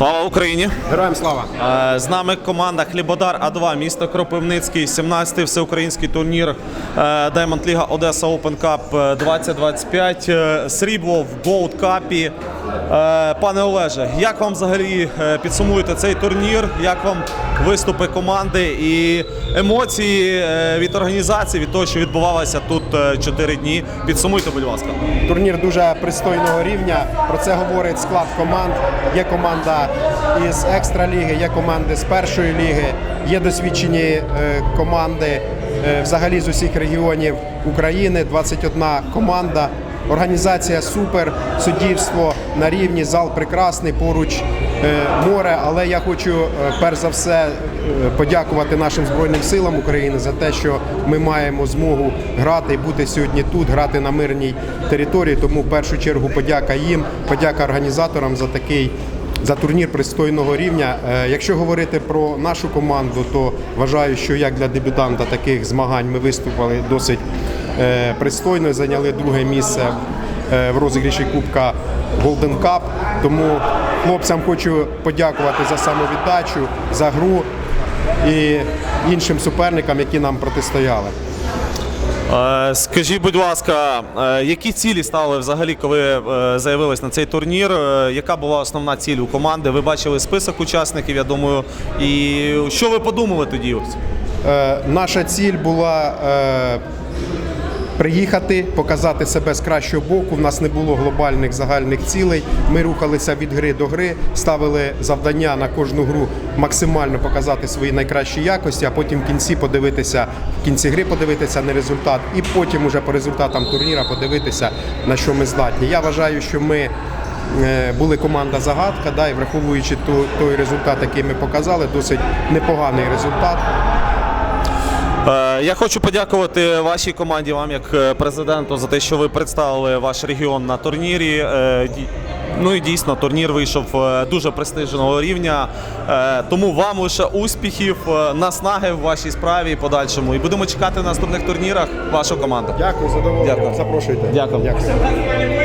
Слава Україні! Героям слава! Е, З нами команда Хлібодар А2, місто Кропивницький, 17-й всеукраїнський турнір е, Diamond Ліга Одеса Open Cup 2025. Е, Срібло в Gold Cup. Е, Пане Олеже, як вам взагалі е, підсумуєте цей турнір? Як вам виступи команди і емоції е, від організації, від того, що відбувалося тут 4 дні? Підсумуйте, будь ласка. Турнір дуже пристойного рівня. Про це говорить склад команд. Є команда із екстраліги, є команди з першої ліги, є досвідчені е, команди е, взагалі з усіх регіонів України. 21 команда. Організація супер, суддівство на рівні, зал прекрасний, поруч е, море. Але я хочу е, перш за все е, подякувати нашим збройним силам України за те, що ми маємо змогу грати і бути сьогодні тут, грати на мирній території. Тому в першу чергу подяка їм, подяка організаторам за такий. За турнір пристойного рівня. Е, Якщо говорити про нашу команду, то вважаю, що як для дебютанта таких змагань ми виступили досить е, пристойно, зайняли друге місце е, в розігріші Кубка Golden Cup. Тому хлопцям хочу подякувати за самовіддачу, за гру і іншим суперникам, які нам протистояли. Е, Скажіть, будь ласка, е, які цілі ставили взагалі, коли е, заявились на цей турнір? Яка була основна ціль у команди? Ви бачили список учасників, я думаю. І що ви подумали тоді? Наша ціль була приїхати, показати себе з кращого боку. В нас не було глобальних загальних цілей. Ми рухалися від гри до гри, ставили завдання на кожну гру максимально показати свої найкращі якості, а потім в кінці подивитися в кінці гри, подивитися на результат, і потім уже по результатам турніра подивитися на що ми здатні. Я вважаю, що ми. е, Були команда загадка, да, і враховуючи той результат, який ми показали, досить непоганий результат. Е, Я хочу подякувати вашій команді, вам як е, президенту, за те, що ви представили ваш регіон на турнірі. Е, Ну і дійсно турнір вийшов дуже престижного рівня. Тому вам лише успіхів, наснаги в вашій справі і подальшому. І будемо чекати на наступних турнірах вашу команду. Дякую, задоволення. Дякую. Запрошуйте. Дякую. Дякую.